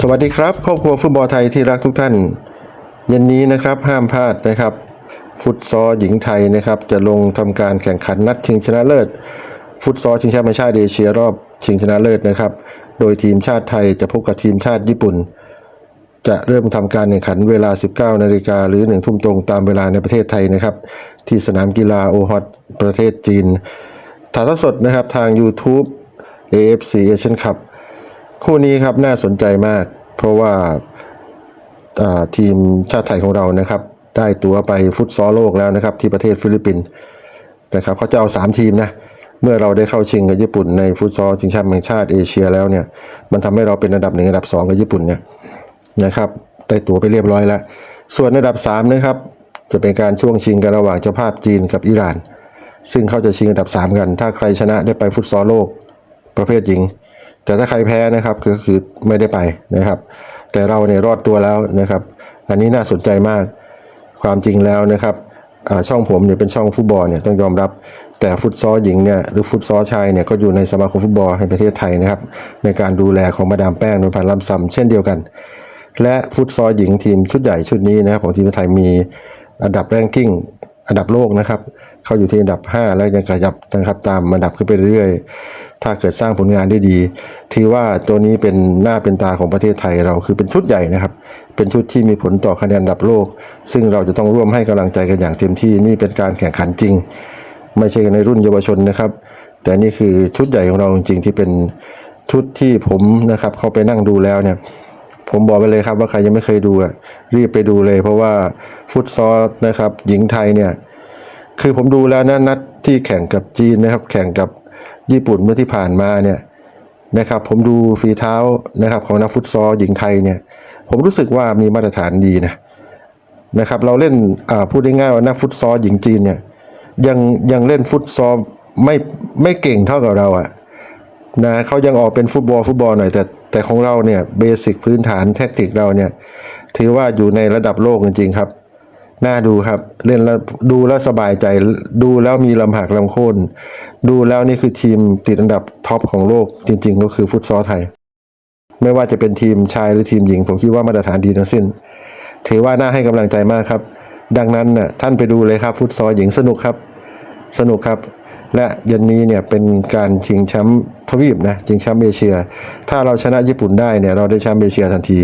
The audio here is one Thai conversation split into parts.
สวัสดีครับครอบครัวฟุตบอลไทยที่รักทุกท่าน เย็นนี้นะครับห้ามพลาดนะครับ ฟุตซอลหญิงไทยนะครับ จะลงทำการแข่งขันนัดชิงชนะเลิศ ฟุตซอลชิงแชมป์ชาติเอเชียรอบชิงชนะเลิศนะครับ โดยทีมชาติไทยจะพบกับทีมชาติญี่ปุ่น จะเริ่มทำการแข่งขันเวลา 19 นาฬิกาหรือ1ทุ่มตรงตามเวลาในประเทศไทยนะครับ ที่สนามกีฬาโอฮอตประเทศจีนถ่ายทอดสดนะครับทาง YouTube AFC Asian Cup คู่นี้ครับน่าสนใจมาก เพราะว่าาทีมชาติไทยของเรานะครับ ได้ตั๋วไปฟุตซอลโลกแล้วนะครับ ที่ประเทศฟิลิปปินส์นะครับเขาจะเอา 3 ทีมนะเมื่อเราได้เข้าชิงกับญี่ปุ่นในฟุตซอลชิงแชมป์แห่งชาติเอเชียแล้วเนี่ยมันทำให้เราเป็นอันดับหนึ่งอันดับ 2 กับญี่ปุ่นเนี่ยนะครับได้ตั๋วไปเรียบร้อยแล้ว ส่วนอันดับ3นะครับจะเป็นการช่วงชิงกันระหว่างเจ้าภาพจีนกับอิหร่าน ซึ่งเขาจะชิงอันดับ 3 กัน ถ้าใครชนะได้ไปฟุตซอลโลก ประเภทหญิง แต่ถ้าใครแพ้นะครับก็คือไม่ได้ไปนะครับ แต่เราเนี่ยรอดตัวแล้วนะครับ อันนี้น่าสนใจมากความจริงแล้วนะครับช่องผมเนี่ยเป็นช่องฟุตบอลเนี่ยต้องยอมรับ แต่ฟุตซอลหญิงเนี่ยหรือฟุตซอลชายเนี่ยก็อยู่ในสมาคมฟุตบอลแห่งประเทศไทยนะครับ ในการดูแลของมาดามแป้งนวลพันธ์ลำซำเช่นเดียวกัน และฟุตซอลหญิงทีมชุดใหญ่ชุดนี้นะครับของทีมไทยมีอันดับแรงกิ้งอันดับโลกนะครับ เขาอยู่ที่อันดับ 5 แล้วยังขยับนะครับตามอันดับขึ้นไปเรื่อย ถ้าเกิดสร้างผลงานได้ดีที่ว่าตัวนี้เป็นหน้าเป็นตาของประเทศไทยเราคือเป็นชุดใหญ่นะครับ เป็นชุดที่มีผลต่อคะแนนดับโลก ซึ่งเราจะต้องร่วมให้กำลังใจกันอย่างเต็มที่นี่เป็นการแข่งขันจริง ไม่ใช่ในรุ่นเยาวชนนะครับ แต่นี่คือชุดใหญ่ของเราจริงๆที่เป็นชุดที่ผมนะครับเข้าไปนั่งดูแล้วเนี่ยผมบอกไปเลยครับว่าใครยังไม่เคยดูอะรีบไปดูเลย เพราะว่าฟุตซอลนะครับหญิงไทยเนี่ยคือผมดูแล้วนะนัดที่แข่งกับจีนนะครับ แข่งกับ ญี่ปุ่นเมื่อที่ผ่านมาเนี่ยนะครับผมดูฝีเท้านะครับของนักฟุตซอลหญิงไทยเนี่ยผมรู้สึกว่ามีมาตรฐานดีนะนะครับเราเล่นอ่าพูดง่ายๆว่านักฟุตซอลหญิงจีนเนี่ยยังยังเล่นฟุตซอลไม่ไม่เก่งเท่ากับเราอะนะเขายังออกเป็นฟุตบอลฟุตบอลหน่อยแต่แต่ของเราเนี่ยเบสิกพื้นฐานแทคติกเราเนี่ยถือว่าอยู่ในระดับโลกจริงๆครับ น่าดูครับ เล่นแล้วดูแล้วสบายใจ ดูแล้วมีลำหักลำโค่นดูแล้วนี่คือทีมติดอันดับท็อปของโลกจริง ๆ ก็คือฟุตซอลไทย ไม่ว่าจะเป็นทีมชายหรือทีมหญิง ผมคิดว่ามาตรฐานดีทั้งสิ้น ถือว่าน่าให้กำลังใจมากครับ ดังนั้นน่ะท่านไปดูเลยครับฟุตซอลหญิงสนุกครับ สนุกครับ และเย็นนี้เนี่ยเป็นการชิงแชมป์ทวีปนะชิงแชมป์เอเชีย ถ้าเราชนะญี่ปุ่นได้เนี่ยเราได้แชมป์เอเชียทันที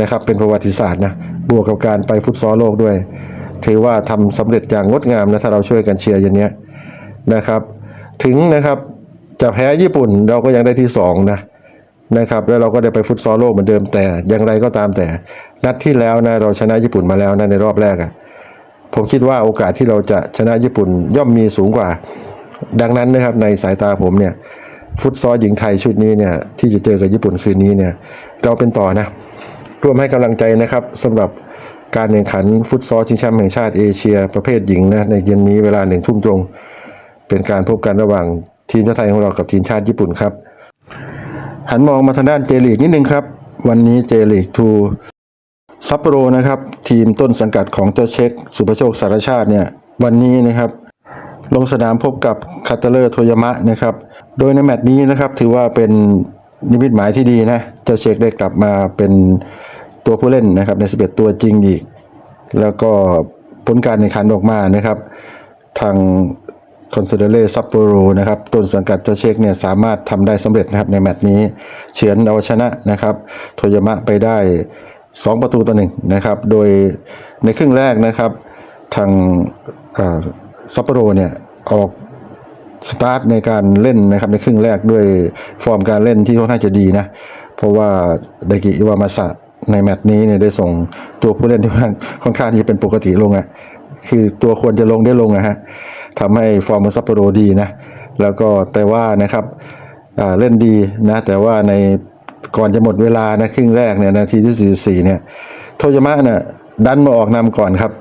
นะครับเป็นประวัติศาสตร์นะ บวกกับการไปฟุตซอลโลกด้วย ถือว่าทำสำเร็จอย่างงดงามนะถ้าเราช่วยกันเชียร์เย็นเนี้นะครับ ถึงนะครับจะแพ้ญี่ปุ่นเราก็ยังได้ที่สองนะนะครับแล้วเราก็ได้ไปฟุตซอลโลกเหมือนเดิมแต่อย่างไรก็ตามแต่ นัดที่แล้วนะเราชนะญี่ปุ่นมาแล้วนะในรอบแรกอะผมคิดว่าโอกาสที่เราจะชนะญี่ปุ่นย่อมมีสูงกว่า ดังนั้นนะครับในสายตาผมเนี่ยฟุตซอลหญิงไทยชุดนี้เนี่ยที่จะเจอกับญี่ปุ่นคืนนี้เนี่ยเราเป็นต่อนะ ร่วมให้กำลังใจนะครับสำหรับการแข่งขันฟุตซอลชิงแชมป์แห่งชาติเอเชีย ประเภทหญิงนะในเย็นนี้เวลาหนึ่งทุ่มตรง เป็นการพบกันระหว่างทีมชาติไทยของเรากับทีมชาติญี่ปุ่นครับ หันมองมาทางด้านเจลีกนิดนึงครับ วันนี้เจลีกทูซัปโปโรนะครับ ทีมต้นสังกัดของเจ้าเช็ค สุภโชคสารชาติเนี่ยวันนี้นะครับ ลงสนามพบกับคาตาเลอร์โทยามะนะครับ โดยในแมตช์นี้นะครับถือว่าเป็นนิมิตหมายที่ดีนะ เจ้าเช็คได้กลับมาเป็น ตัวผู้เล่นนะครับใน 11 ตัวจริงอีก แล้วก็ผลการแข่งขันออกมานะครับ ทางคอนเซเดเลซัปโปโรนะครับต้นสังกัดเจ้าเช็คเนี่ยสามารถทำได้สำเร็จนะครับในแมตช์นี้เฉือนเอาชนะนะครับโทยามะไปได้ 2 ประตูต่อหนึ่งนะครับ โดยในครึ่งแรกนะครับ ทางซัปโปโรเนี่ยออกสตาร์ทในการเล่นนะครับในครึ่งแรกด้วยฟอร์มการเล่นที่ค่อนข้างจะดีนะ เพราะว่าไดกิอิวามาสะ ในแมตช์นี้เนี่ยได้ส่งตัวผู้เล่นที่ค่อนข้างที่จะเป็นปกติลงอะ่ะคือตัวควรจะลงได้ลงอะฮะทำให้ฟอร์มซัปโปโรดีนะ แล้วก็แต่ว่านะครับเล่นดีนะ แต่ว่าในก่อนจะหมดเวลานะครึ่งแรกเนี่ยนาทีที่ 44 เนี่ย โทยามะเนี่ยดันมาออกนำก่อนครับ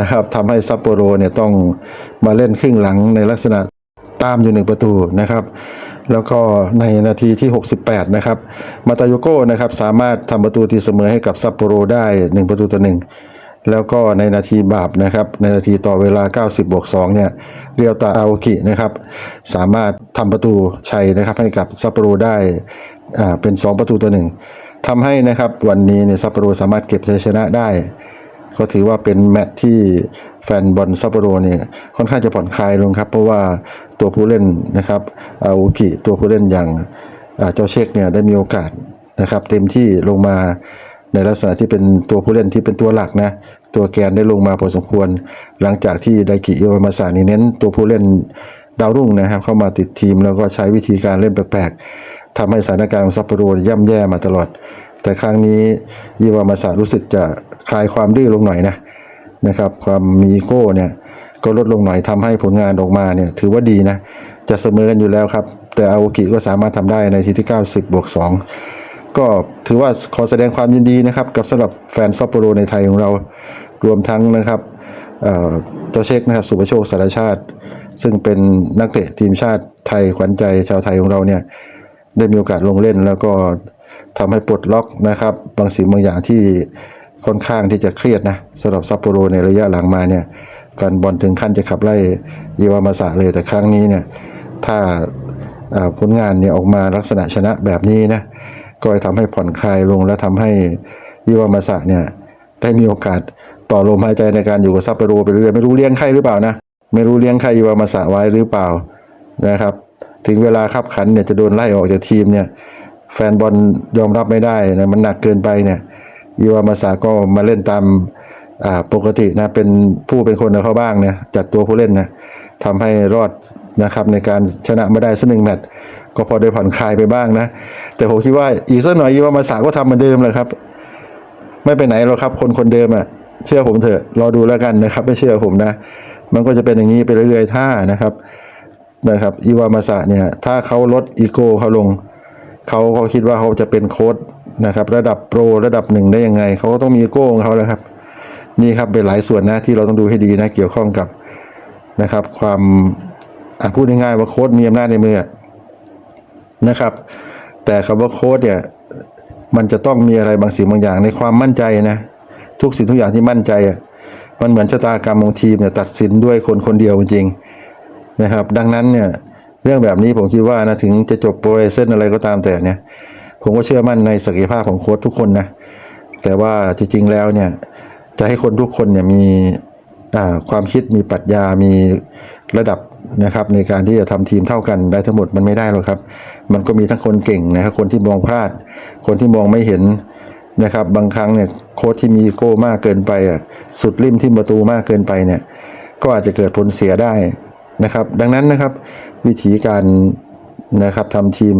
นะครับทำให้ซัปโปโรเนี่ยต้องมาเล่นครึ่งหลังในลักษณะตามอยู่หนึ่งประตูนะครับ แล้วก็ในนาทีที่ 68 นะครับ มาตาโยโก้นะครับสามารถทำประตูตีเสมอให้กับซัปโปโรได้ 1 ประตูต่อหนึ่งแล้วก็ในนาทีบาปนะครับในนาทีต่อเวลา 90บวก2เนี่ยเรียวตาอาโอกินะครับสามารถทำประตูชัยนะครับให้กับซัปโปโรได้อ่าเป็น 2 ประตูต่อหนึ่งทำให้นะครับวันนี้เนี่ยซัปโปโรสามารถเก็บชัยชนะได้ ก็ถือว่าเป็นแมตช์ที่ แฟนบอลซัปโปโรเนี่ยค่อนข้างจะผ่อนคลายลงครับ เพราะว่าตัวผู้เล่นนะครับอาโอกิตัวผู้เล่นอย่างเจ้าเชคเนี่ยได้มีโอกาสนะครับ เต็มที่ลงมาในลักษณะที่เป็นตัวผู้เล่นที่เป็นตัวหลักนะตัวแกนได้ลงมาพอสมควร หลังจากที่ไดกิโยวามาสานี่เน้นตัวผู้เล่นดาวรุ่งนะครับ เข้ามาติดทีมแล้วก็ใช้วิธีการเล่นแปลกๆทำให้สถานการณ์ของซัปโปโรย่ำแย่มาตลอด แต่ครั้งนี้ยีวามาสารู้สึกจะคลายความดื้อลงหน่อยนะ นะครับ ความมีอีโก้เนี่ยก็ลดลงหน่อยทำให้ผลงานออกมาเนี่ยถือว่าดีนะ จะเสมอกันอยู่แล้วครับ แต่อาโอกิก็สามารถทำได้ในทีที่ 90 บวก 2 ก็ถือว่าขอแสดงความยินดีนะครับ กับสำหรับแฟนซัปโปโรในไทยของเรารวมทั้งนะครับเจ้าเช็คนะครับสุประโชคสารชาติ ซึ่งเป็นนักเตะทีมชาติไทยขวัญใจชาวไทยของเราเนี่ยได้มีโอกาสลงเล่นแล้วก็ทำให้ปลดล็อกนะครับ บางสิ่งบางอย่างที่ ค่อนข้างที่จะเครียดนะสำหรับซัปโปโรในระยะหลังมาเนี่ยแฟนบอลถึงขั้นจะขับไล่เยวามาสะเลยแต่ครั้งนี้เนี่ยถ้าผลงานเนี่ยออกมาลักษณะชนะแบบนี้นะก็จะทำให้ผ่อนคลายลงและทำให้เยวามาสะเนี่ยได้มีโอกาสต่อลมหายใจในการอยู่กับซัปโปโรไปเรื่อยไม่รู้เลี้ยงใครหรือเปล่านะไม่รู้เลี้ยงใครเยวามาสะไว้หรือเปล่านะครับ ถึงเวลาขับขันเนี่ยจะโดนไล่ออกจากทีมเนี่ยแฟนบอลยอมรับไม่ได้นะมันหนักเกินไปเนี่ย อีวามาสาก็มาเล่นตามปกตินะเป็นผู้เป็นคนเขาบ้างเนี่ยจัดตัวผู้เล่นนะทำให้รอดนะครับในการชนะไมาได้สักหนึ่งแมตช์ก็พอได้ผ่อนคลายไปบ้างนะ แต่ผมคิดว่าอีกสักหน่อยอีวามาสาก็ทำเหมือนเดิมเลยครับ ไม่ไปไหนหรอกครับ คนคนเดิมอะเชื่อผมเถอะรอดูแล้วกันนะครับ ไม่เชื่อผมนะ มันก็จะเป็นอย่างนี้ไปเรื่อยๆ ถ้านะครับนะครับอีวามาสะเนี่ยถ้าเขาลดอีโก้เขาลงเขาเขาคิดว่าเขาจะเป็นโค้ด นะครับระดับโปรระดับหนึ่งได้ยังไงเขาก็ต้องมีโก้ของเขาแล้วครับ นี่ครับเป็นหลายส่วนนะที่เราต้องดูให้ดีนะเกี่ยวข้องกับนะครับ ความพูดง่ายๆว่าโค้ดมีอำนาจในมือนะครับ แต่คำว่าโค้ดเนี่ยมันจะต้องมีอะไรบางสิ่งบางอย่างในความมั่นใจนะทุกสิ่งทุกอย่างที่มั่นใจอะมันเหมือนชะตากรรมของทีมเนี่ยตัดสินด้วยคนคนเดียวจริงๆนะครับ ดังนั้นเนี่ยเรื่องแบบนี้ผมคิดว่านะถึงจะจบโปรเรเซนอะไรก็ตามแต่เนี่ย ผมก็เชื่อมั่นในศักยภาพของโค้ชทุกคนนะ แต่ว่าจริงๆแล้วเนี่ยจะให้คนทุกคนเนี่ยมีความคิดมีปรัชญา มีระดับนะครับในการที่จะทำทีมเท่ากันได้ทั้งหมดมันไม่ได้หรอกครับ มันก็มีทั้งคนเก่งนะครับคนที่มองพลาด คนที่มองไม่เห็นนะครับ บางครั้งเนี่ยโค้ชที่มีอีโก้มากเกินไปอะสุดริมที่ประตูมากเกินไปเนี่ยก็อาจจะเกิดผลเสียได้นะครับ ดังนั้นนะครับวิธีการนะครับทำทีม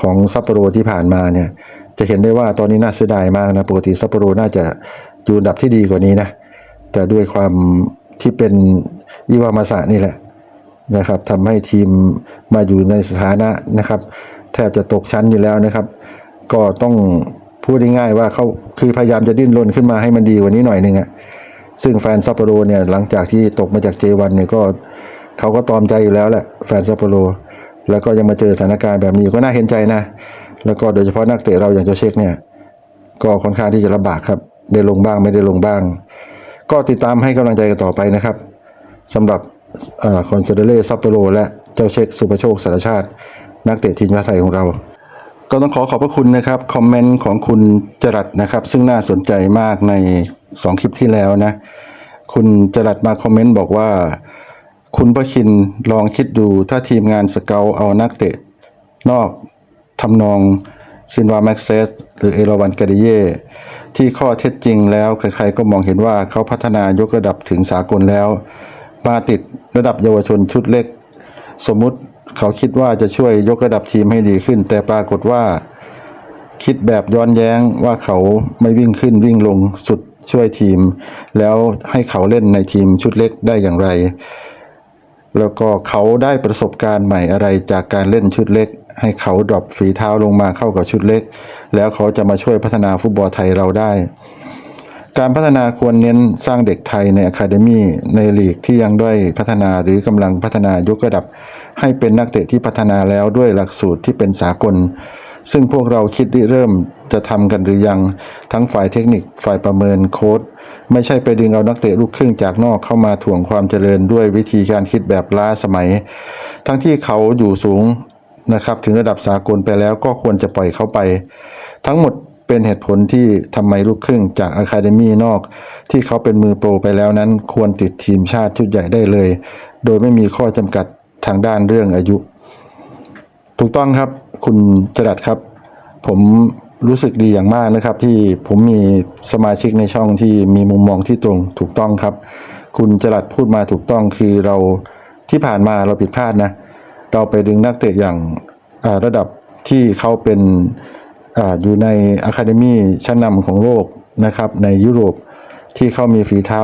ของซัปโปโรที่ผ่านมาเนี่ยจะเห็นได้ว่าตอนนี้น่าเสียดายมากนะปกติซัปโปโรน่าจะอยู่อันดับที่ดีกว่านี้นะแต่ด้วยความที่เป็นอิวามาสะนี่แหละนะครับทำให้ทีมมาอยู่ในสถานะนะครับ แทบจะตกชั้นอยู่แล้วนะครับ ก็ต้องพูดง่ายๆว่าเขาคือพยายามจะดิ้นรนขึ้นมาให้มันดีกว่านี้หน่อยนึงอะซึ่งแฟนซัปโปโรเนี่ยหลังจากที่ตกมาจาก J1 เนี่ยก็เขาก็ตอมใจอยู่แล้วแหละแฟนซัปโปโร แล้วก็ยังมาเจอสถานการณ์แบบนี้ก็น่าเห็นใจนะ แล้วก็โดยเฉพาะนักเตะเราอย่างเจ้าเช็คเนี่ย ก็ค่อนข้างที่จะลำบากครับ ได้ลงบ้างไม่ได้ลงบ้าง ก็ติดตามให้กำลังใจกันต่อไปนะครับสำหรับคอนเซเดเล่ซัปโปโรและเจ้าเช็คสุประโชคสารชาติ นักเตะทีมชาติไทยของเรา ก็ต้องขอขอบพระคุณนะครับคอมเมนต์ของคุณจรัดนะครับ ซึ่งน่าสนใจมากใน 2 คลิปที่แล้วนะ คุณจรัดมาคอมเมนต์บอกว่า คุณพระคินลองคิดดูถ้าทีมงานสเกลเอานักเตะ นอกทำนองซินวาแม็กเซสหรือเอราวันกาเดเย่ที่ข้อเท็จจริงแล้วใครๆก็มองเห็นว่าเขาพัฒนายกระดับถึงสากลแล้ว มาติดระดับเยาวชนชุดเล็ก สมมุติเขาคิดว่าจะช่วยยกระดับทีมให้ดีขึ้น แต่ปรากฏว่า คิดแบบย้อนแย้งว่าเขาไม่วิ่งขึ้นวิ่งลงสุดช่วยทีม แล้วให้เขาเล่นในทีมชุดเล็กได้อย่างไร แล้วก็เขาได้ประสบการณ์ใหม่อะไรจากการเล่นชุดเล็ก ให้เขาดรอปฝีเท้าลงมาเข้ากับชุดเล็ก แล้วเขาจะมาช่วยพัฒนาฟุตบอลไทยเราได้ การพัฒนาควรเน้นสร้างเด็กไทยในอะคาเดมีในลีกที่ยังด้อยพัฒนาหรือกำลังพัฒนายกระดับ ให้เป็นนักเตะที่พัฒนาแล้วด้วยหลักสูตรที่เป็นสากล ซึ่งพวกเราคิดริเริ่มจะทำกันหรือยัง ทั้งฝ่ายเทคนิคฝ่ายประเมินโค้ดไม่ใช่ไปดึงเอานักเตะลูกครึ่งจากนอกเข้ามาถ่วงความเจริญด้วยวิธีการคิดแบบล้าสมัย ทั้งที่เขาอยู่สูงนะครับถึงระดับสากลไปแล้วก็ควรจะปล่อยเขาไป ทั้งหมดเป็นเหตุผลที่ทำไมลูกครึ่งจากอะคาเดมีนอก ที่เขาเป็นมือโปรไปแล้วนั้นควรติดทีมชาติชุดใหญ่ได้เลย โดยไม่มีข้อจำกัดทางด้านเรื่องอายุ ถูกต้องครับ คุณจรัดครับ ผมรู้สึกดีอย่างมากนะครับ ที่ผมมีสมาชิกในช่องที่มีมุมมองที่ตรงถูกต้องครับ คุณจรัดพูดมาถูกต้องคือเราที่ผ่านมาเราผิดพลาดนะ เราไปดึงนักเตะอย่างระดับที่เขาเป็นออยู่ในอะคาเดมีชั้นนำของโลกนะครับ ในยุโรปที่เขามีฝีเท้า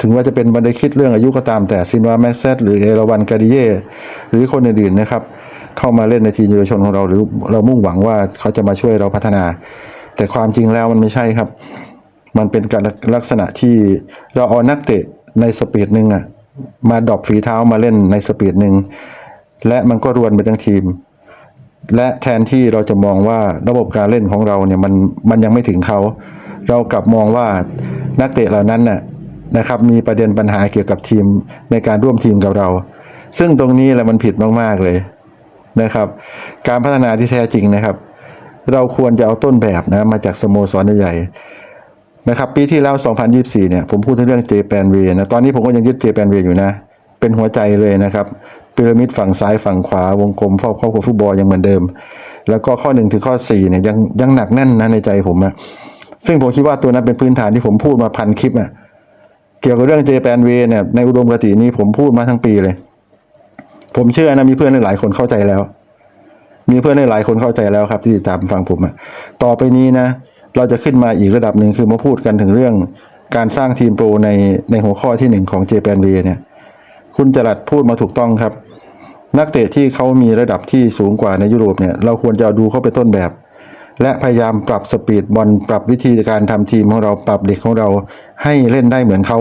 ถึงว่าจะเป็นบันไดคิดเรื่องอายุก็ตามแต่ซินวาแม็กเซตหรือเอราวันกาดิเยหรือคนอื่นๆนะครับ เข้ามาเล่นในทีมเยาวชนของเรา หรือเรามุ่งหวังว่าเขาจะมาช่วยเราพัฒนา แต่ความจริงแล้วมันไม่ใช่ครับ มันเป็นการลักษณะที่เราเอานักเตะในสปีดหนึ่งอะมาดรอปฝีเท้ามาเล่นในสปีดหนึ่งและมันก็รวนไปทั้งทีม และแทนที่เราจะมองว่าระบบการเล่นของเราเนี่ยมันมันยังไม่ถึงเขา เรากลับมองว่านักเตะเหล่านั้นน่ะนะครับมีประเด็นปัญหาเกี่ยวกับทีมในการร่วมทีมกับเรา ซึ่งตรงนี้แหละมันผิดมาก ๆ เลย นะครับ การพัฒนาที่แท้จริงนะครับ เราควรจะเอาต้นแบบนะมาจากสโมสรใหญ่นะครับปีที่แล้ว 2024 เนี่ยผมพูดถึงเรื่องเจแปนเวนะ ตอนนี้ผมก็ยังยึดเจแปนเวอยู่นะ เป็นหัวใจเลยนะครับพีระมิดฝั่งซ้ายฝั่งขวาวงกลมครอบครอบครัวฟุตบอลยังเหมือนเดิม แล้วก็ข้อหนึ่งถึงข้อ4เนี่ยยังยังหนักแน่นนะในใจผมอะซึ่งผมคิดว่าตัวนั้นเป็นพื้นฐานที่ผมพูดมาพันคลิปอะเกี่ยวกับเรื่องเจแปนเวเนี่ยในอุดมคตินี้ผมพูดมาทั้งปีเลย ผมเชื่อนะมีเพื่อนหลายคนเข้าใจแล้ว มีเพื่อนหลายคนเข้าใจแล้วครับ ที่ติดตามฟังผมอะต่อไปนี้นะ เราจะขึ้นมาอีกระดับหนึ่งคือมาพูดกันถึงเรื่องการสร้างทีมโปรในในหัวข้อที่หนึ่งของเจแปนเวเนี่ย คุณจรัดพูดมาถูกต้องครับ นักเตะที่เขามีระดับที่สูงกว่าในยุโรปเนี่ย เราควรจะดูเขาเป็นต้นแบบ และพยายามปรับสปีดบอลปรับวิธีการทำทีมของเราปรับเด็กของเราให้เล่นได้เหมือนเขา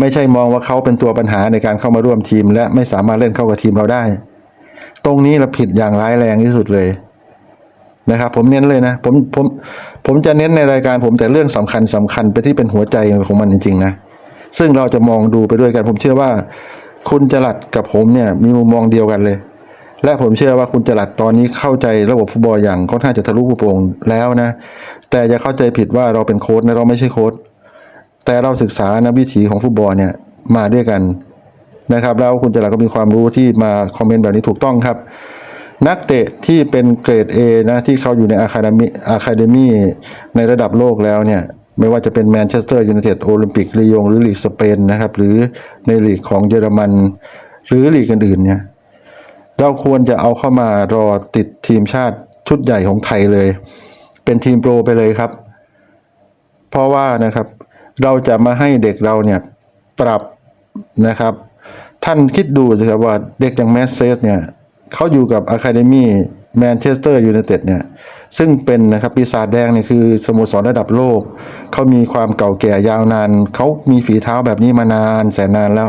ไม่ใช่มองว่าเขาเป็นตัวปัญหาในการเข้ามาร่วมทีม และไม่สามารถเล่นเข้ากับทีมเราได้ ตรงนี้เราผิดอย่างร้ายแรงที่สุดเลยนะครับผมเน้นเลยนะผมผมผมจะเน้นในรายการผมแต่เรื่องสำคัญสำคัญไปที่เป็นหัวใจของมันจริงๆนะซึ่งเราจะมองดูไปด้วยกัน ผมเชื่อว่า คุณจรัดกับผมเนี่ยมีมุมมองเดียวกันเลย และผมเชื่อว่าคุณจรัดตอนนี้เข้าใจระบบฟุตบอลอย่างค่อนข้างจะทะลุปุโปร่งแล้วนะ แต่อย่าเข้าใจผิดว่าเราเป็นโค้ชนะเราไม่ใช่โค้ช แต่เราศึกษานะวิถีของฟุตบอลเนี่ยมาด้วยกันนะครับ แล้วคุณจรัดก็มีความรู้ที่มาคอมเมนต์แบบนี้ถูกต้องครับ นักเตะที่เป็นเกรด A นะที่เขาอยู่ในอะคาเดมีอะคาเดมีในระดับโลกแล้วเนี่ยไม่ว่าจะเป็นแมนเชสเตอร์ยูไนเต็ดโอลิมปิกลียงหรือลีกสเปนนะครับ หรือในลีกของเยอรมัน หรือลีกอื่นๆเนี่ยเราควรจะเอาเข้ามารอติดทีมชาติชุดใหญ่ของไทยเลย เป็นทีมโปรไปเลยครับ เพราะว่านะครับ เราจะมาให้เด็กเราเนี่ยปรับนะครับ ท่านคิดดูสิครับว่าเด็กอย่างแมสเซสเนี่ยเขาอยู่กับอะคาเดมี่แมนเชสเตอร์ยูไนเต็ดเนี่ยซึ่งเป็นนะครับปีศาจแดงเนี่ยคือสโมสรระดับโลก เขามีความเก่าแก่ยาวนาน เขามีฝีเท้าแบบนี้มานานแสนนานแล้ว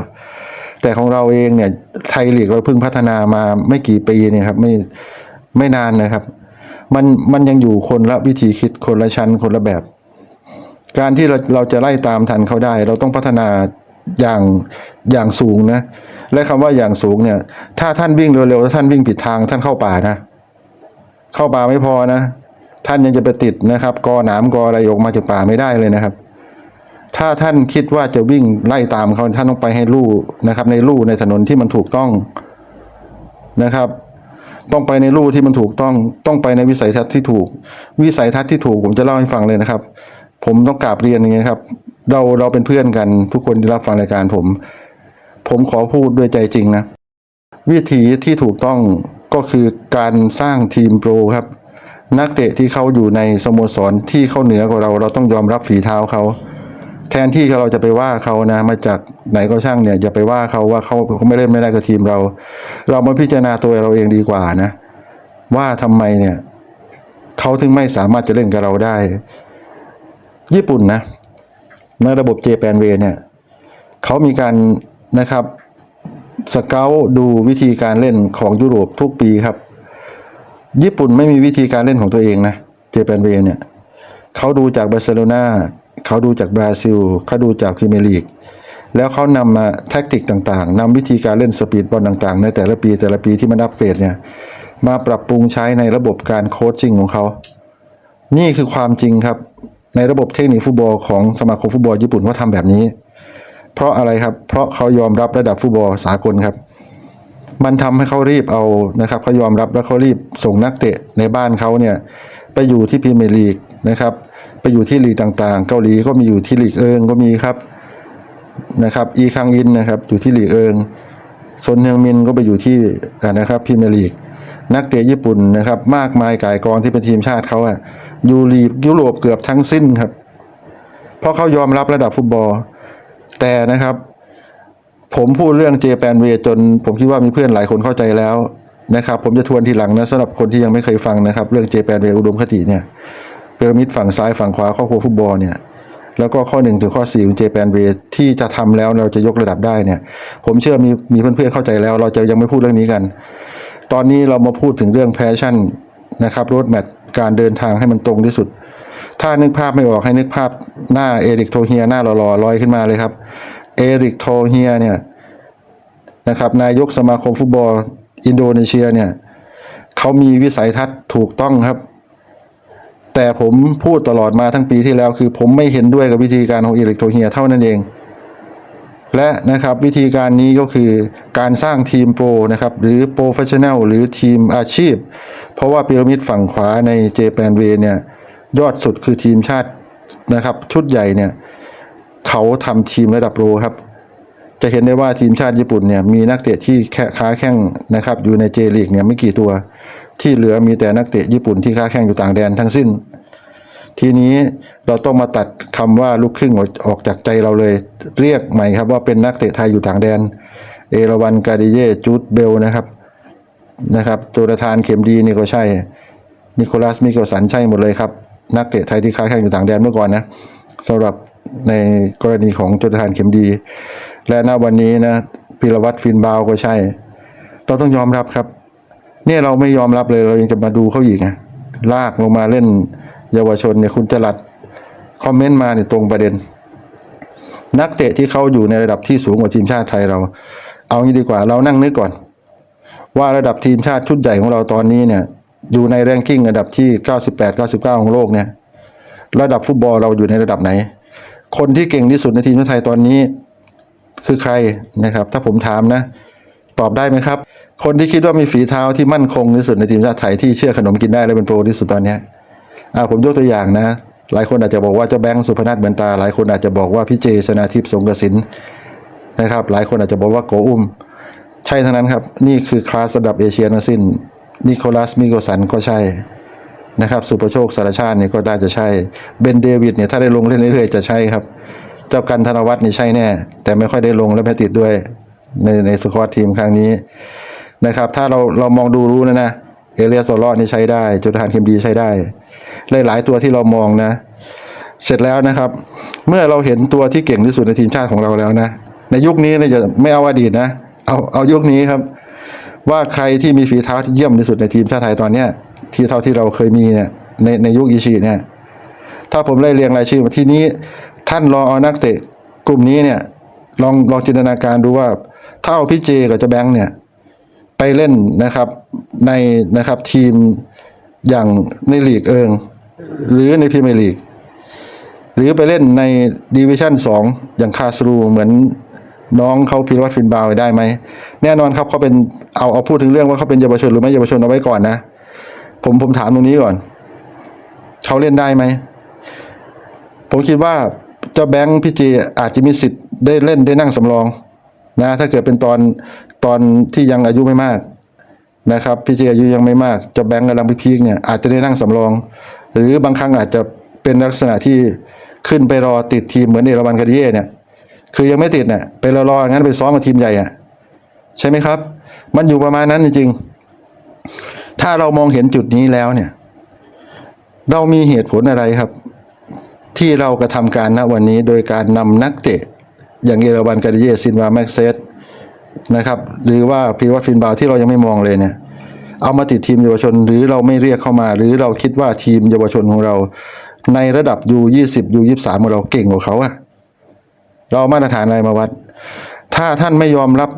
แต่ของเราเองเนี่ยไทยลีกเราเพิ่งพัฒนามาไม่กี่ปีเนี่ยครับไม่ไม่นานนะครับ มันมันยังอยู่คนละวิธีคิดคนละชั้นคนละแบบ การที่เราเราจะไล่ตามทันเขาได้ เราต้องพัฒนาอย่างอย่างสูงนะ และคำว่าอย่างสูงเนี่ย ถ้าท่านวิ่งเร็วๆถ้าท่านวิ่งผิดทางท่านเข้าป่านะ เข้าป่าไม่พอนะ ท่านยังจะไปติดนะครับกอหนามกออะไรออกมาจากป่าไม่ได้เลยนะครับ ถ้าท่านคิดว่าจะวิ่งไล่ตามเขาท่านต้องไปให้ลู่นะครับ ในลู่ในถนนที่มันถูกต้องนะครับ ต้องไปในลู่ที่มันถูกต้อง ต้องไปในวิสัยทัศน์ที่ถูก วิสัยทัศน์ที่ถูกผมจะเล่าให้ฟังเลยนะครับ ผมต้องกราบเรียนอย่างนี้ครับ เราเราเป็นเพื่อนกัน ทุกคนที่รับฟังรายการผม ผมขอพูดด้วยใจจริงนะ วิธีที่ถูกต้องก็คือการสร้างทีมโปรครับ นักเตะที่เขาอยู่ในสโมสรที่เขาเหนือกว่าเรา เราต้องยอมรับฝีเท้าเขาแทนที่เราจะไปว่าเขานะ มาจากไหนก็ช่างเนี่ยอย่าไปว่าเขาว่าเขาเขาไม่เล่นไม่ได้กับทีมเรา เรามาพิจารณาตัวเราเองดีกว่านะ ว่าทำไมเนี่ยเขาถึงไม่สามารถจะเล่นกับเราได้ ญี่ปุ่นนะในระบบเจแปนเวเนี่ยเขามีการนะครับสเกลดูวิธีการเล่นของยุโรปทุกปีครับ ญี่ปุ่นไม่มีวิธีการเล่นของตัวเองนะเจแปนเวเนี่ยเขาดูจากบาร์เซโลนาเขาดูจากบราซิลเขาดูจากพรีเมียร์ลีกแล้วเขานำมาแท็กติกต่างๆนำวิธีการเล่นสปีดบอลต่างๆ ในแต่ละปีแต่ละปีที่มันอัปเกรดเนี่ยมาปรับปรุงใช้ในระบบการโค้ชชิ่งของเขา นี่คือความจริงครับ ในระบบเทคนิคฟุตบอลของสมาคมฟุตบอลญี่ปุ่นเขาทำแบบนี้ เพราะอะไรครับ เพราะเขายอมรับระดับฟุตบอลสากลครับ มันทำให้เขารีบเอานะครับเขายอมรับแล้วเขารีบส่งนักเตะในบ้านเขาเนี่ยไปอยู่ที่พรีเมียร์ลีกนะครับ ไปอยู่ที่ลีกต่างๆ เกาหลีก็มีอยู่ที่ลีกเอิงก็มีครับนะครับอีคังอินนะครับอยู่ที่ลีกเอิงซนเฮืองมินก็ไปอยู่ที่อ่านะครับพรีเมียร์ลีกนักเตะญี่ปุ่นนะครับ มากมายกายกองที่เป็นทีมชาติเขาอะ ยู่ลียุโรปเกือบทั้งสิ้นครับ เพราะเขายอมรับระดับฟุตบอล แต่นะครับ ผมพูดเรื่องเจแปนเวจน ผมคิดว่ามีเพื่อนหลายคนเข้าใจแล้วนะครับ ผมจะทวนทีหลังนะสำหรับคนที่ยังไม่เคยฟังนะครับ เรื่องเจแปนเวอุดมคติเนี่ยพีระมิดฝั่งซ้ายฝั่งขวาครอบครัวฟุตบอลเนี่ยแล้วก็ข้อหนึ่งถึงข้อสี่ของเจแปนเวที่จะทำแล้วเราจะยกระดับได้เนี่ย ผมเชื่อมีมีเพื่อนๆเข้าใจแล้ว เราจะยังไม่พูดเรื่องนี้กัน ตอนนี้เรามาพูดถึงเรื่องแพชชั่นนะครับรถแมท การเดินทางให้มันตรงที่สุด ถ้านึกภาพไม่ออกให้นึกภาพหน้าเอริกโทเฮียหน้าหล่อๆลอยขึ้นมาเลยครับเอริกโทเฮียเนี่ยนะครับนายกสมาคมฟุตบอลอินโดนีเซียเนี่ยเขามีวิสัยทัศน์ถูกต้องครับ แต่ผมพูดตลอดมาทั้งปีที่แล้วคือ ผมไม่เห็นด้วยกับวิธีการของเอริกโทเฮียเท่านั้นเอง และนะครับวิธีการนี้ก็คือการสร้างทีมโปรนะครับหรือโปรเฟชชั่นแนลหรือทีมอาชีพ เพราะว่าพีระมิดฝั่งขวาในเจแปนเวเนี่ยยอดสุดคือทีมชาตินะครับชุดใหญ่เนี่ยเขาทำทีมระดับโปรครับ จะเห็นได้ว่าทีมชาติญี่ปุ่นเนี่ยมีนักเตะที่แค่ค้าแข้งนะครับอยู่ในเจลีกเนี่ยไม่กี่ตัว ที่เหลือมีแต่นักเตะญี่ปุ่นที่ค้าแข้งอยู่ต่างแดนทั้งสิ้น ทีนี้เราต้องมาตัดคำว่าลูกครึ่งออกออกจากใจเราเลย เรียกใหม่ครับว่าเป็นนักเตะไทยอยู่ต่างแดน เอราวันกาดิเย่จูดเบลนะครับนะครับโจรทานเข็มดีนี่ก็ใช่ นิโคลัสมิเกลสันใช่หมดเลยครับ นักเตะไทยที่ค้าแข่งอยู่ต่างแดนเมื่อก่อนนะสำหรับในกรณีของโจรทานเข็มดี และณวันนี้นะพิรวัตรฟินบาวก็ใช่ เราต้องยอมรับครับ เนี่ยเราไม่ยอมรับเลยเรายังจะมาดูเขาอีกไงลากลงมาเล่น เยาวชนเนี่ยคุณจรัดคอมเมนต์มาเนี่ยตรงประเด็น นักเตะที่เขาอยู่ในระดับที่สูงกว่าทีมชาติไทยเรา เอางี้ดีกว่าเรานั่งนึกก่อน ว่าระดับทีมชาติชุดใหญ่ของเราตอนนี้เนี่ย อยู่ในแรงกิ้งระดับที่ 98 99 ของโลกเนี่ย ระดับฟุตบอลเราอยู่ในระดับไหน คนที่เก่งที่สุดในทีมชาติไทยตอนนี้ คือใครนะครับ ถ้าผมถามนะ ตอบได้ไหมครับ คนที่คิดว่ามีฝีเท้าที่มั่นคงที่สุดในทีมชาติไทยที่เชื่อขนมกินได้และเป็นโปรที่สุดตอนนี้ อ่าผมยกตัวอย่างนะ หลายคนอาจจะบอกว่าเจ้าแบงค์สุพนัทเหมือนตา หลายคนอาจจะบอกว่าพี่เจชนาทิพย์สงกระสินนะครับ หลายคนอาจจะบอกว่าโกอุ้ม ใช่ทั้งนั้นครับ นี่คือคลาสระดับเอเชียทั้งสิ้นนิโคลัสมิโกสันก็ใช่นะครับสุประโชคสารชาติเนี่ยก็น่าจะใช่เบนเดวิดเนี่ยถ้าได้ลงเล่นเรื่อยๆจะใช่ครับ เจ้ากันธนวัฒน์นี่ใช่แน่ แต่ไม่ค่อยได้ลงและไม่ติดด้วยในในสควอตทีมครั้งนี้นะครับ ถ้าเราเรามองดูรู้นะนะเอเลียสโซลอดนี่ใช้ได้จุดทานเคมดีใช้ได้ หลาย ๆ ตัวที่เรามองนะ เสร็จแล้วนะครับ เมื่อเราเห็นตัวที่เก่งที่สุดในทีมชาติของเราแล้วนะ ในยุคนี้เนี่ยจะไม่เอาอดีตนะ เอาเอายุคนี้ครับ ว่าใครที่มีฝีเท้าที่เยี่ยมที่สุดในทีมชาติไทยตอนเนี้ยที่เท่าที่เราเคยมีเนี่ยในในยุคอิชิเนี่ยถ้าผมไล่เรียงรายชื่อมาที่นี้ ท่านลองเอานักเตะกลุ่มนี้เนี่ยลองลองจินตนาการดูว่าถ้าเอาพี่เจกับจะแบงค์เนี่ยไปเล่นนะครับในนะครับทีมอย่างในลีกเอิง หรือในพรีเมียร์ลีกหรือไปเล่นในดิวิชั่นสองอย่างคาสรูเหมือนน้องเขาพิรวัตรฟินบาวได้ไหม แน่นอนครับเขาเป็นเอาเอาพูดถึงเรื่องว่าเขาเป็นเยาวชนหรือไม่เยาวชนเอาไว้ก่อนนะ ผมผมถามตรงนี้ก่อน เขาเล่นได้ไหม ผมคิดว่าเจ้าแบงค์พี่เจอาจจะมีสิทธิ์ได้เล่นได้นั่งสำรองนะถ้าเกิดเป็นตอนตอนที่ยังอายุไม่มากนะครับพี่เจอายุยังไม่มากเจ้าแบงค์กำลังพีคเนี่ยอาจจะได้นั่งสำรอง หรือบางครั้งอาจจะเป็นลักษณะที่ขึ้นไปรอติดทีมเหมือนเอราวันคาดิเย่เนี่ยคือยังไม่ติดเนี่ยไปรอรองั้นไปซ้อมกับทีมใหญ่อะใช่ไหมครับ มันอยู่ประมาณนั้นจริงๆถ้าเรามองเห็นจุดนี้แล้วเนี่ย เรามีเหตุผลอะไรครับ ที่เรากระทำการณวันนี้โดยการนำนักเตะ อย่างเอราวันกาดิเยซินวาแม็กเซสนะครับ หรือว่าพีวัตฟินบาวที่เรายังไม่มองเลยเนี่ย เอามาติดทีมเยาวชน หรือเราไม่เรียกเข้ามา หรือเราคิดว่าทีมเยาวชนของเรา ในระดับ U20 U23 ของเราเก่งกว่าเขาอะเราเอามาตรฐานอะไรมาวัด ถ้าท่านไม่ยอมรับ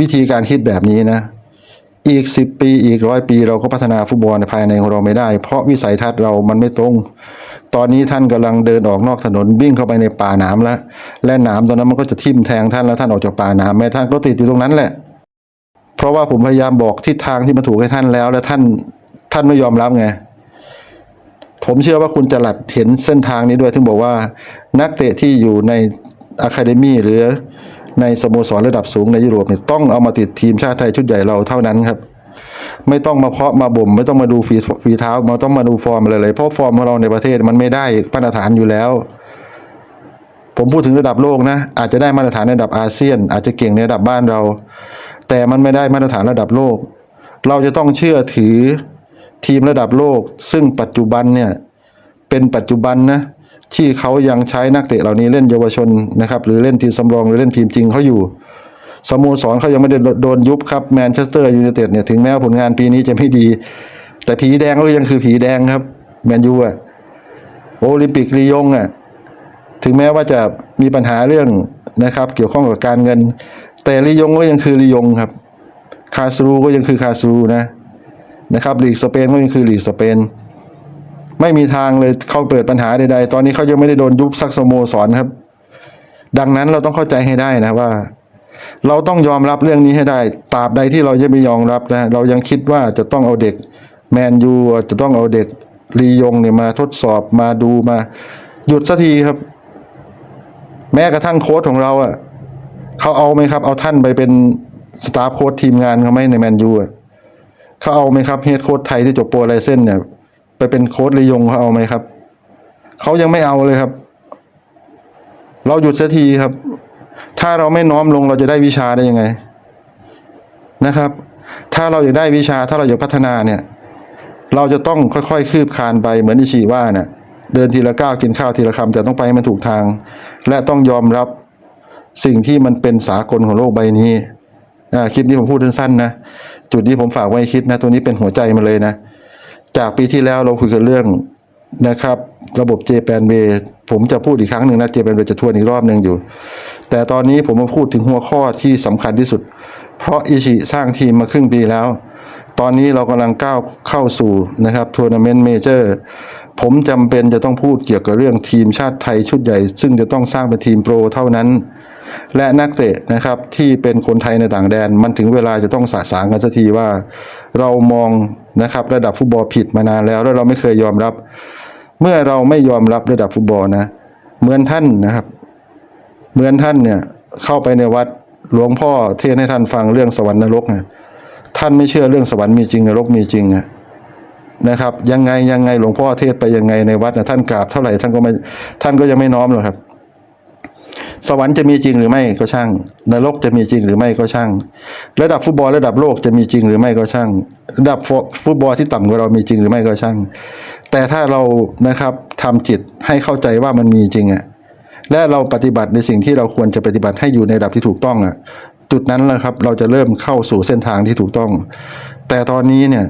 วิธีการคิดแบบนี้นะ อีกสิบปีอีกร้อยปี เราก็พัฒนาฟุตบอลในภายในของเราไม่ได้ เพราะวิสัยทัศน์เรามันไม่ตรง ตอนนี้ท่านกำลังเดินออกนอกถนนวิ่งเข้าไปในป่าหนามแล้วและหนามตอนนั้นมันก็จะทิ่มแทงท่านแล้วท่านออกจากป่าหนามแม้ท่านก็ติดอยู่ตรงนั้นแหละ เพราะว่าผมพยายามบอกทิศทางที่มันถูกให้ท่านแล้ว และท่านท่านไม่ยอมรับไงผมเชื่อว่าคุณจะหลัดเห็นเส้นทางนี้ด้วยถึงบอกว่า นักเตะที่อยู่ในอะคาเดมี่หรือในสโมสรระดับสูงในยุโรปเนี่ยต้องเอามาติดทีมชาติไทยชุดใหญ่เราเท่านั้นครับ ไม่ต้องมาเพาะมาบ่ม ไม่ต้องมาดูฝีฝีเท้ามาต้องมาดูฟอร์มอะไรเลยเพราะฟอร์มของเราในประเทศมันไม่ได้มาตรฐานอยู่แล้ว ผมพูดถึงระดับโลกนะ อาจจะได้มาตรฐานในระดับอาเซียน อาจจะเก่งในระดับบ้านเรา แต่มันไม่ได้มาตรฐานระดับโลก เราจะต้องเชื่อถือทีมระดับโลก ซึ่งปัจจุบันเนี่ยเป็นปัจจุบันนะที่เขายังใช้นักเตะเหล่านี้เล่นเยาวชนนะครับ หรือเล่นทีมสำรองหรือเล่นทีมจริงเขาอยู่สโมสรเขายังไม่ได้โดนยุบครับแมนเชสเตอร์ยูไนเต็ดเนี่ยถึงแม้ว่าผลงานปีนี้จะไม่ดี แต่ผีแดงก็ยังคือผีแดงครับแมนยูอะโอลิมปิกลียงอะถึงแม้ว่าจะมีปัญหาเรื่องนะครับ เกี่ยวข้องกับการเงิน แต่ลียงก็ยังคือลียงครับ คาสรูก็ยังคือคาสรูนะนะครับลีกสเปนก็ยังคือลีกสเปน ไม่มีทางเลยเขาเปิดปัญหาใดๆ ตอนนี้เขายังไม่ได้โดนยุบซักสโมสรครับ ดังนั้นเราต้องเข้าใจให้ได้นะว่า เราต้องยอมรับเรื่องนี้ให้ได้ตราบใดที่เรายังไม่ยอมรับนะเรายังคิดว่าจะต้องเอาเด็กแมนยูจะต้องเอาเด็กลียงเนี่ยมาทดสอบมาดูมา หยุดสักทีครับ แม้กระทั่งโค้ชของเราอะ เขาเอาไหมครับ เอาท่านไปเป็นสตาฟโค้ชทีมงานเขาไหมในแมนยูเขาเอาไหมครับเฮดโค้ชไทยที่จบโปรไลเซนเนี่ย ไปเป็นโค้ชลียงเขาเอาไหมครับ เขายังไม่เอาเลยครับ เราหยุดเสักทีครับ ถ้าเราไม่น้อมลงเราจะได้วิชาได้ยังไงนะครับ ถ้าเราอยากได้วิชาถ้าเราอยากพัฒนาเนี่ย เราจะต้องค่อยๆ คืบคลานไปเหมือนอิชิว่าเนี่ยเดินทีละก้าวกินข้าวทีละคำแต่ต้องไปให้มันถูกทาง และต้องยอมรับ สิ่งที่มันเป็นสากลของโลกใบนี้คลิปนี้ผมพูดสั้นๆนะจุดนี้ผมฝากไว้คิดนะตัวนี้เป็นหัวใจมันเลยนะ จากปีที่แล้วเราคุยกันเรื่องนะครับ ระบบเจแปนเวผมจะพูดอีกครั้งหนึ่งนะเจแปนเวจะทวนอีกรอบหนึ่งอยู่ แต่ตอนนี้ผมมาพูดถึงหัวข้อที่สำคัญที่สุด เพราะอิชิสร้างทีมมาครึ่งปีแล้ว ตอนนี้เรากำลังก้าวเข้าสู่นะครับทัวร์นาเมนต์เมเจอร์ผมจำเป็นจะต้องพูดเกี่ยวกับเรื่องทีมชาติไทยชุดใหญ่ ซึ่งจะต้องสร้างเป็นทีมโปรเท่านั้น และนักเตะนะครับที่เป็นคนไทยในต่างแดน มันถึงเวลาจะต้องสะสางกันสักทีว่า เรามองนะครับระดับฟุตบอลผิดมานานแล้ว แล้วเราไม่เคยยอมรับ เมื่อเราไม่ยอมรับระดับฟุตบอลนะ เหมือนท่านนะครับ เหมือนท่านเนี่ยเข้าไปในวัดหลวงพ่อเทศให้ท่านฟังเรื่องสวรรค์นรกนะท่านไม่เชื่อเรื่องสวรรค์มีจริงนรกมีจริงนะนะครับยังไงยังไงหลวงพ่อเทศไปยังไงในวัดนะท่านกราบเท่าไหร่ท่านก็ไม่ท่านก็ยังไม่น้อมหรอกครับ สวรรค์จะมีจริงหรือไม่ก็ช่าง นรกจะมีจริงหรือไม่ก็ช่าง ระดับฟุตบอลระดับโลกจะมีจริงหรือไม่ก็ช่าง ระดับฟุตบอลที่ต่ำกว่าเรามีจริงหรือไม่ก็ช่าง แต่ถ้าเรานะครับทำจิตให้เข้าใจว่ามันมีจริงอะและเราปฏิบัติในสิ่งที่เราควรจะปฏิบัติให้อยู่ในระดับที่ถูกต้องอะจุดนั้นแหละครับ เราจะเริ่มเข้าสู่เส้นทางที่ถูกต้อง แต่ตอนนี้เนี่ย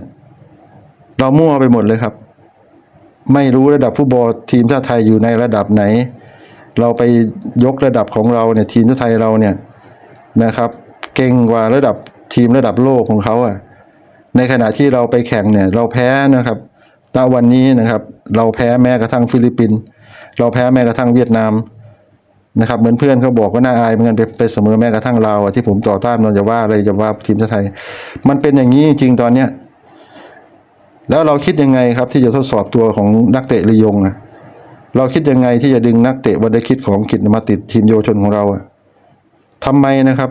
เรามั่วไปหมดเลยครับ ไม่รู้ระดับฟุตบอลทีมชาติไทยอยู่ในระดับไหน เราไปยกระดับของเราเนี่ยทีมชาติไทยเราเนี่ยนะครับ เก่งกว่าระดับทีมระดับโลกของเขาอะในขณะที่เราไปแข่งเนี่ยเราแพ้นะครับณวันนี้นะครับ เราแพ้แม้กระทั่งฟิลิปปินส์เราแพ้แม้กระทั่งเวียดนามนะครับเหมือนเพื่อนเขาบอกว่าน่าอายเหมือนกันไปเสมอแม้กระทั่งเราอะที่ผมต่อต้านมันจะว่าอะไรจะว่าทีมชาติไทย มันเป็นอย่างนี้จริงตอนเนี้ยแล้วเราคิดยังไงครับที่จะทดสอบตัวของนักเตะลียงอะ เราคิดยังไงที่จะดึงนักเตะวันได้คิดของกิจมาติดทีมเยาวชนของเราอะทำไมนะครับ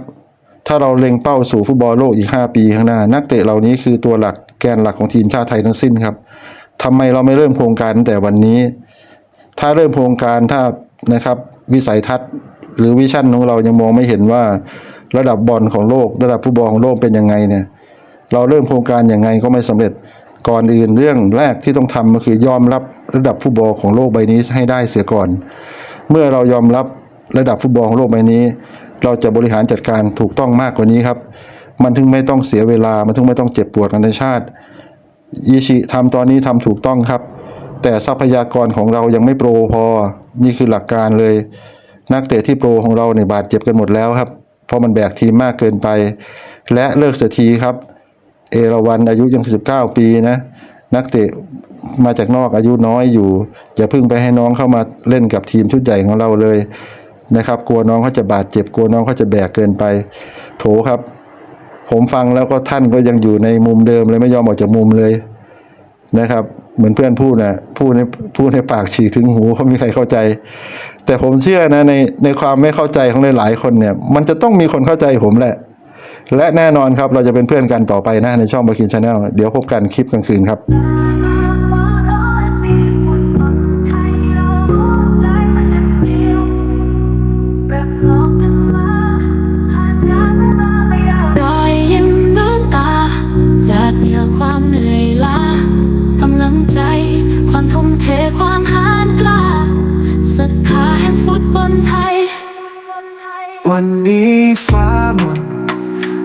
ถ้าเราเล็งเป้าสู่ฟุตบอลโลกอีก 5 ปีข้างหน้า นักเตะเหล่านี้คือตัวหลักแกนหลักของทีมชาติไทยทั้งสิ้นครับทำไมเราไม่เริ่มโครงการตั้งแต่วันนี้ ถ้าเริ่มโครงการถ้านะครับวิสัยทัศน์ หรือวิชั่นของเรายังมองไม่เห็นว่าระดับบอลของโลก ระดับฟุตบอลของโลกเป็นยังไงเนี่ยเราเริ่มโครงการอย่างไงก็ไม่สำเร็จก่อนอื่นเรื่องแรกที่ต้องทำก็คือยอมรับ ระดับฟุตบอลของโลกใบนี้ให้ได้เสียก่อน เมื่อเรายอมรับระดับฟุตบอลของโลกใบนี้ เราจะบริหารจัดการถูกต้องมากกว่านี้ครับ มันถึงไม่ต้องเสียเวลา มันถึงไม่ต้องเจ็บปวดกันในชาติอิชิทำตอนนี้ทำถูกต้องครับ แต่ทรัพยากรของเรายังไม่โปรพอ นี่คือหลักการเลย นักเตะที่โปรของเราเนี่ยบาดเจ็บกันหมดแล้วครับ เพราะมันแบกทีมมากเกินไป และเลิกเสียทีครับ เอราวันอายุยัง 19 ปีนะ นักเตะมาจากนอกอายุน้อยอยู่ อย่าพิ่งไปให้น้องเข้ามาเล่นกับทีมชุดใหญ่ของเราเลยนะครับ กลัวน้องเขาจะบาดเจ็บกลัวน้องเขาจะแบกเกินไป โถครับ ผมฟังแล้วก็ท่านก็ยังอยู่ในมุมเดิมเลยไม่ยอมออกจากมุมเลยนะครับ เหมือนเพื่อนพูดนะพูดในพูดในปากฉีกถึงหูเขามีใครเข้าใจ แต่ผมเชื่อนะในในความไม่เข้าใจของหลายๆคนเนี่ย มันจะต้องมีคนเข้าใจผมแหละ และแน่นอนครับเราจะเป็นเพื่อนกันต่อไปนะในช่องบาคินชาแนลเดี๋ยวพบกันคลิปกลางคืนครับรอยยิ้มน้ำตาหยาดเหงื่อความเหนื่อยล้ากำลังใจความทุ่มเทความหานกล้าศรัทธาแห่งฟุตบอลไทยวันนี้ฟ้าหมน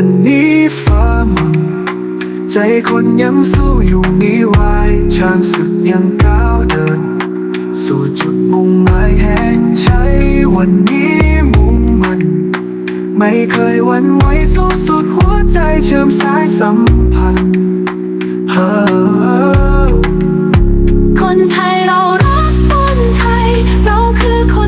วันนี้ฟ้ามึงใจคนยังสู้อยู่มีไว้ช่างสุดยังก้าวเดิน สู่จุดมุ่งหมายแห่งชัยวันนี้มุ่งมันไม่เคยหวันไหวสู้สุดหัวใจเชื่อมสายสัมพันธ์คนไทยเรารักบอลไทย เราคือคน